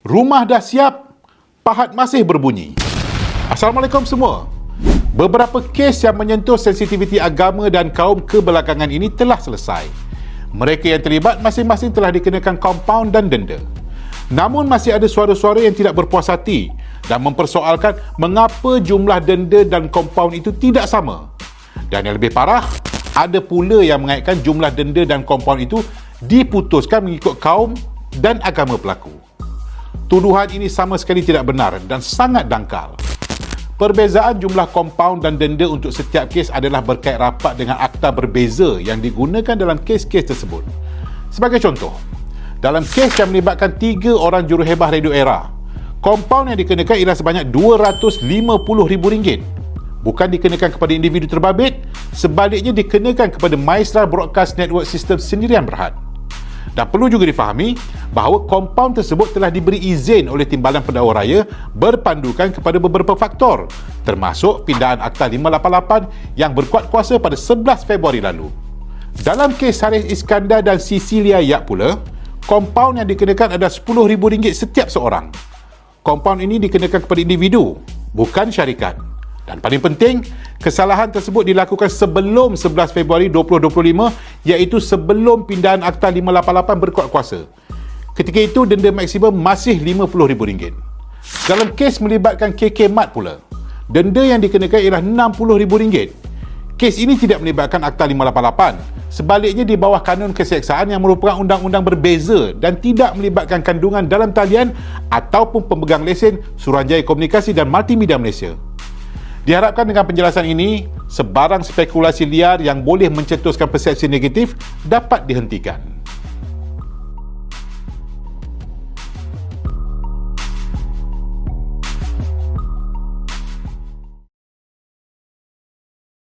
Rumah dah siap, pahat masih berbunyi. Assalamualaikum semua. Beberapa kes yang menyentuh sensitiviti agama dan kaum kebelakangan ini telah selesai. Mereka yang terlibat masing-masing telah dikenakan kompaun dan denda. Namun masih ada suara-suara yang tidak berpuas hati dan mempersoalkan mengapa jumlah denda dan kompaun itu tidak sama. Dan yang lebih parah, ada pula yang mengaitkan jumlah denda dan kompaun itu diputuskan mengikut kaum dan agama pelaku. Tuduhan ini sama sekali tidak benar dan sangat dangkal. Perbezaan jumlah kompaun dan denda untuk setiap kes adalah berkait rapat dengan akta berbeza yang digunakan dalam kes-kes tersebut. Sebagai contoh, dalam kes yang melibatkan tiga orang juruhebah radio era, kompaun yang dikenakan ialah sebanyak RM250,000. Bukan dikenakan kepada individu terbabit, sebaliknya dikenakan kepada Maestral Broadcast Network System sendirian berhad. Dan perlu juga difahami bahawa kompaun tersebut telah diberi izin oleh Timbalan Pendakwa Raya berpandukan kepada beberapa faktor termasuk pindahan Akta 588 yang berkuat kuasa pada 11 Februari lalu. Dalam kes Haris Iskandar dan Cecilia Yap pula, kompaun yang dikenakan adalah RM10,000 setiap seorang. Kompaun ini dikenakan kepada individu, bukan syarikat. Dan paling penting, kesalahan tersebut dilakukan sebelum 11 Februari 2025 iaitu sebelum pindahan Akta 588 berkuat kuasa. Ketika itu, denda maksimum masih RM50,000. Dalam kes melibatkan KK Mat pula, denda yang dikenakan ialah RM60,000. Kes ini tidak melibatkan Akta 588. Sebaliknya di bawah kanun keseksaan yang merupakan undang-undang berbeza dan tidak melibatkan kandungan dalam talian ataupun pemegang lesen Suruhanjaya Komunikasi dan Multimedia Malaysia. Diharapkan dengan penjelasan ini, sebarang spekulasi liar yang boleh mencetuskan persepsi negatif dapat dihentikan.